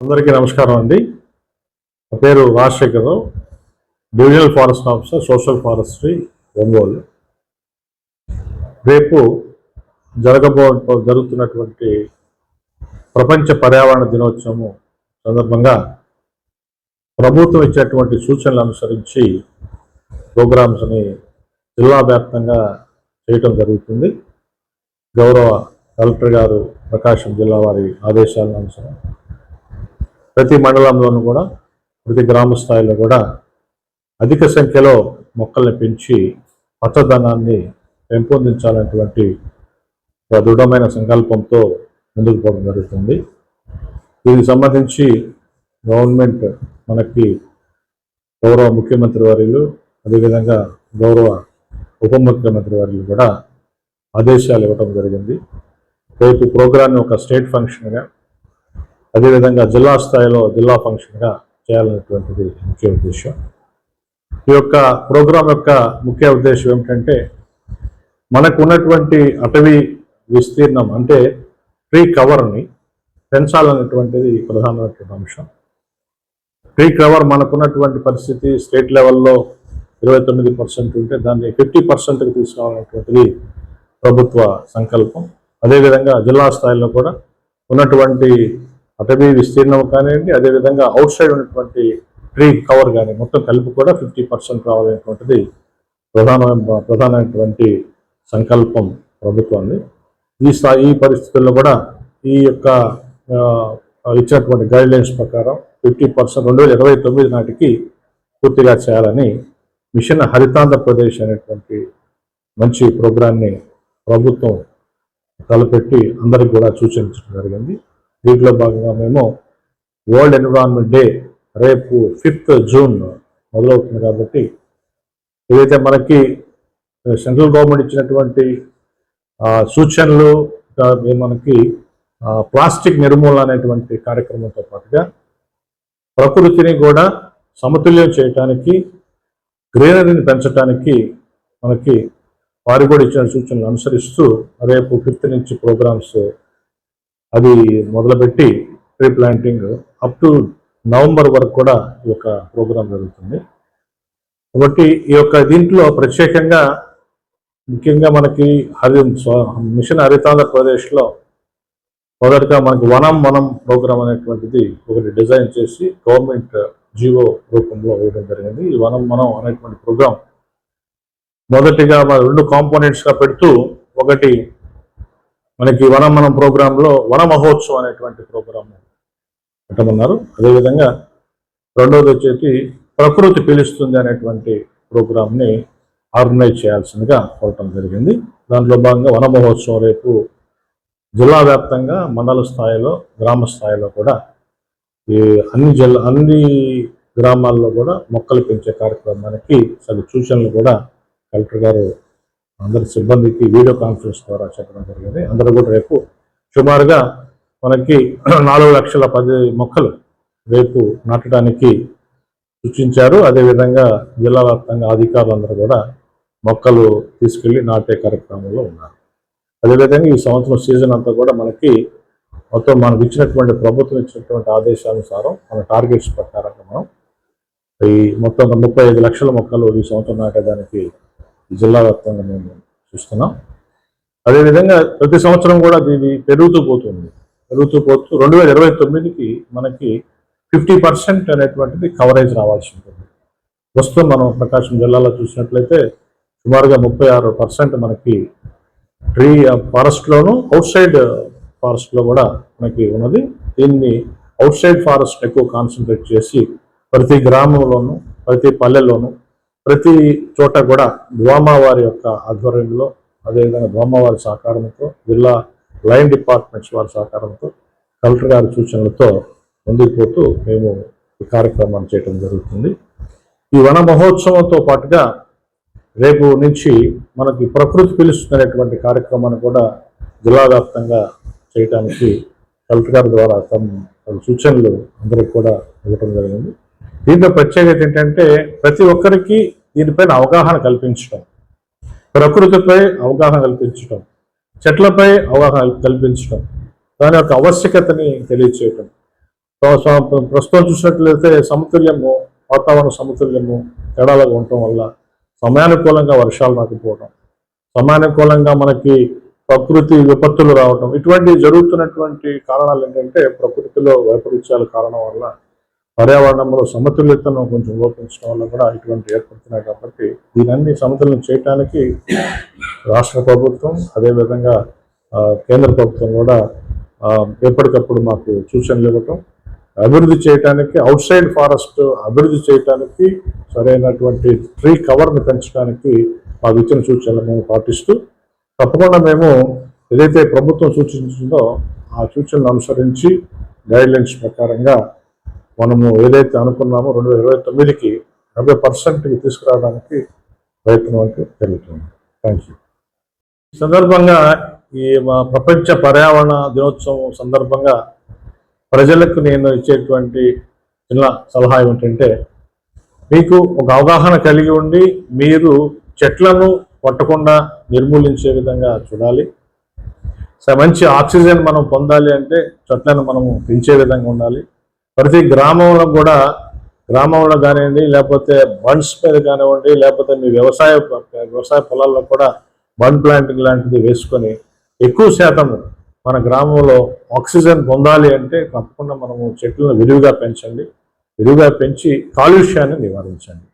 అందరికీ నమస్కారం అండి. నా పేరు Rajasekhar divisional forest officer social forestry Ongole. రేపు జరగబో జరుగుతున్నటువంటి ప్రపంచ పర్యావరణ దినోత్సవం సందర్భంగా ప్రభుత్వం ఇచ్చేటువంటి సూచనలు అనుసరించి ప్రోగ్రామ్స్ని జిల్లా వ్యాప్తంగా చేయటం జరుగుతుంది. గౌరవ కలెక్టర్ గారు ప్రకాశం జిల్లా వారి ఆదేశాలను అనుసరం ప్రతి మండలంలోనూ కూడా ప్రతి గ్రామ స్థాయిలో కూడా అధిక సంఖ్యలో మొక్కల్ని పెంచి పచ్చదనాన్ని పెంపొందించాలనేటువంటి దృఢమైన సంకల్పంతో ముందుకు పోవడం జరుగుతుంది. దీనికి సంబంధించి గవర్నమెంట్ మనకి గౌరవ ముఖ్యమంత్రి వారిలు అదేవిధంగా గౌరవ ఉప ముఖ్యమంత్రి వారిలు కూడా ఆదేశాలు ఇవ్వడం జరిగింది. రేపు ప్రోగ్రామ్ని ఒక స్టేట్ ఫంక్షన్గా అదేవిధంగా జిల్లా స్థాయిలో జిల్లా ఫంక్షన్గా చేయాలనేటువంటిది ముఖ్య ఉద్దేశం. ఈ యొక్క ప్రోగ్రాం యొక్క ముఖ్య ఉద్దేశం ఏమిటంటే మనకు ఉన్నటువంటి అటవీ విస్తీర్ణం అంటే ట్రీ కవర్ని పెంచాలనేటువంటిది ప్రధానమైనటువంటి అంశం. ట్రీ కవర్ మనకున్నటువంటి పరిస్థితి స్టేట్ లెవెల్లో ఇరవై తొమ్మిది పర్సెంట్ ఉంటే దాన్ని ఫిఫ్టీ పర్సెంట్కి తీసుకురావాలనేటువంటిది ప్రభుత్వ సంకల్పం. అదేవిధంగా జిల్లా స్థాయిలో కూడా ఉన్నటువంటి అటవీ విస్తీర్ణం కానివ్వండి అదేవిధంగా అవుట్ సైడ్ ఉన్నటువంటి ట్రీ కవర్ కానీ మొత్తం కలిపి కూడా ఫిఫ్టీ పర్సెంట్ రావాలనేటువంటిది ప్రధాన ప్రధానమైనటువంటి సంకల్పం ప్రభుత్వాన్ని. ఈ స్థాయి ఈ పరిస్థితుల్లో కూడా ఈ యొక్క ఇచ్చినటువంటి గైడ్ లైన్స్ ప్రకారం ఫిఫ్టీ పర్సెంట్ రెండు వేల ఇరవై తొమ్మిది నాటికి పూర్తిగా చేయాలని మిషన్ హరితాంధ్రప్రదేశ్ అనేటువంటి మంచి ప్రోగ్రాన్ని ప్రభుత్వం తలపెట్టి అందరికి కూడా సూచించడం జరిగింది. దీంట్లో భాగంగా మేము వరల్డ్ ఎన్విరాన్మెంట్ డే రేపు ఫిఫ్త్ జూన్ మొదలవుతుంది కాబట్టి ఏదైతే మనకి సెంట్రల్ గవర్నమెంట్ ఇచ్చినటువంటి సూచనలు మనకి ప్లాస్టిక్ నిర్మూలన అనేటువంటి కార్యక్రమంతో పాటుగా ప్రకృతిని కూడా సమతుల్యం చేయటానికి గ్రీనరీని పెంచడానికి మనకి వారు కూడా ఇచ్చిన సూచనలు అనుసరిస్తూ రేపు ఫిఫ్త్ నుంచి ప్రోగ్రామ్స్ అది మొదలుపెట్టి tree planting up to November వరకు కూడా ఈ యొక్క ప్రోగ్రాం జరుగుతుంది. కాబట్టి ఈ యొక్క దీంట్లో ప్రత్యేకంగా ముఖ్యంగా మనకి హరి మిషన్ మిషన్ హరితాంధ్రప్రదేశ్లో మొదటగా మనకి వనం మనం ప్రోగ్రాం అనేటువంటిది ఒకటి డిజైన్ చేసి గవర్నమెంట్ జీవో రూపంలో వేయడం జరిగింది. ఈ వనం మనం అనేటువంటి ప్రోగ్రాం మొదటిగా మన రెండు కాంపోనెంట్స్గా పెడుతూ ఒకటి మనకి వనం మనం ప్రోగ్రాంలో వన మహోత్సవం అనేటువంటి ప్రోగ్రాము పెట్టమన్నారు. అదేవిధంగా రెండవది వచ్చేసి ప్రకృతి పిలుస్తుంది అనేటువంటి ప్రోగ్రామ్ని ఆర్గనైజ్ చేయాల్సిందిగా కోరటం జరిగింది. దాంట్లో భాగంగా వన మహోత్సవం రేపు జిల్లా వ్యాప్తంగా మండల స్థాయిలో గ్రామ స్థాయిలో కూడా ఈ అన్ని జిల్లా అన్ని గ్రామాల్లో కూడా మొక్కలు పెంచే కార్యక్రమానికి సరి సూచనలు కూడా కలెక్టర్ గారు అందరి సిబ్బందికి వీడియో కాన్ఫరెన్స్ ద్వారా చెప్పడం జరిగింది. అందరూ కూడా రేపు సుమారుగా మనకి నాలుగు లక్షల పది మొక్కలు రేపు నాటడానికి సూచించారు. అదేవిధంగా జిల్లా వ్యాప్తంగా అధికారులందరూ కూడా మొక్కలు తీసుకెళ్ళి నాటే కార్యక్రమంలో ఉన్నారు. అదేవిధంగా ఈ సంవత్సరం సీజన్ అంతా కూడా మనకి మొత్తం మనకు ఇచ్చినటువంటి ప్రభుత్వం ఇచ్చినటువంటి ఆదేశానుసారం మన టార్గెట్స్ ప్రకారంగా మనం ఈ మొత్తం ముప్పై ఐదు లక్షల మొక్కలు ఈ సంవత్సరం నాటేదానికి జిల్లా వ్యాప్తంగా మేము చూస్తున్నాం. అదేవిధంగా ప్రతి సంవత్సరం కూడా ఇది పెరుగుతూ పోతుంది. పెరుగుతూ పోతూ రెండు వేల ఇరవై తొమ్మిదికి మనకి ఫిఫ్టీ పర్సెంట్ అనేటువంటిది కవరేజ్ రావాల్సి ఉంటుంది. ప్రస్తుతం మనం ప్రకాశం జిల్లాలో చూసినట్లయితే సుమారుగా ముప్పై ఆరు పర్సెంట్ మనకి ట్రీ ఫారెస్ట్లోను అవుట్ సైడ్ ఫారెస్ట్లో కూడా మనకి ఉన్నది. దీన్ని అవుట్ సైడ్ ఫారెస్ట్ ఎక్కువ కాన్సన్ట్రేట్ చేసి ప్రతి గ్రామంలోను ప్రతి పల్లెల్లోనూ ప్రతి చోట కూడా ద్వామా వారి యొక్క ఆధ్వర్యంలో అదేవిధంగా ద్వామా వారి సహకారంతో జిల్లా లైన్ డిపార్ట్మెంట్స్ వారి సహకారంతో కలెక్టర్ గారి సూచనలతో ముందుకు పోతూ మేము ఈ కార్యక్రమాన్ని చేయడం జరుగుతుంది. ఈ వన మహోత్సవంతో పాటుగా రేపు నుంచి మనకి ప్రకృతి పిలుస్తున్నటువంటి కార్యక్రమాన్ని కూడా జిల్లా వ్యాప్తంగా చేయడానికి కలెక్టర్ గారి ద్వారా తమ సూచనలు అందరికి కూడా ఇవ్వటం జరిగింది. దీంట్లో ప్రత్యేకత ఏంటంటే ప్రతి ఒక్కరికి దీనిపైన అవగాహన కల్పించడం ప్రకృతిపై అవగాహన కల్పించడం చెట్లపై అవగాహన కల్పించడం దాని యొక్క ఆవశ్యకతని తెలియచేయటం. ప్రస్తుతం చూసినట్లయితే సమతుల్యము వాతావరణ సమతుల్యము తేడాలుగా ఉండటం వల్ల సమయానుకూలంగా వర్షాలు రాకపోవడం సమయానుకూలంగా మనకి ప్రకృతి విపత్తులు రావడం ఇటువంటి జరుగుతున్నటువంటి కారణాలు ఏంటంటే ప్రకృతిలో వైపరీత్యాల కారణం వల్ల పర్యావరణంలో సమతుల్యతను కొంచెం లోపించడం వల్ల కూడా ఇటువంటి ఏర్పడుతున్నాయి కాబట్టి దీనన్ని సమతుల్యం చేయడానికి రాష్ట్ర ప్రభుత్వం అదేవిధంగా కేంద్ర ప్రభుత్వం కూడా ఎప్పటికప్పుడు మాకు సూచనలు ఇవ్వటం అభివృద్ధి చేయడానికి అవుట్ సైడ్ ఫారెస్ట్ అభివృద్ధి చేయడానికి సరైనటువంటి ట్రీ కవర్ని పెంచడానికి మాకు ఇచ్చిన సూచనలు మేము పాటిస్తూ తప్పకుండా మేము ఏదైతే ప్రభుత్వం సూచించిందో ఆ సూచనలు అనుసరించి గైడ్లైన్స్ ప్రకారంగా మనము ఏదైతే అనుకున్నామో రెండు వేల ఇరవై తొమ్మిదికి డెబ్బై పర్సెంట్కి తీసుకురావడానికి ప్రయత్నం అంటే జరుగుతుంది. థ్యాంక్ యూ ఈ సందర్భంగా ఈ మా ప్రపంచ పర్యావరణ దినోత్సవం సందర్భంగా ప్రజలకు నేను ఇచ్చేటువంటి చిన్న సలహా ఏమిటంటే మీకు ఒక అవగాహన కలిగి ఉండి మీరు చెట్లను పట్టకుండా నిర్మూలించే విధంగా చూడాలి. మంచి ఆక్సిజన్ మనం పొందాలి అంటే చెట్లను మనము పెంచే విధంగా ఉండాలి. ప్రతి గ్రామంలో కూడా గ్రామంలో కానివ్వండి లేకపోతే బండ్స్ మీద కానివ్వండి లేకపోతే మీ వ్యవసాయ వ్యవసాయ పొలాల్లో కూడా బండ్ ప్లాంటింగ్ లాంటిది వేసుకొని ఎక్కువ శాతం మన గ్రామంలో ఆక్సిజన్ పొందాలి అంటే తప్పకుండా మనము చెట్లను విరివిగా పెంచండి. విరివిగా పెంచి కాలుష్యాన్ని నివారించండి.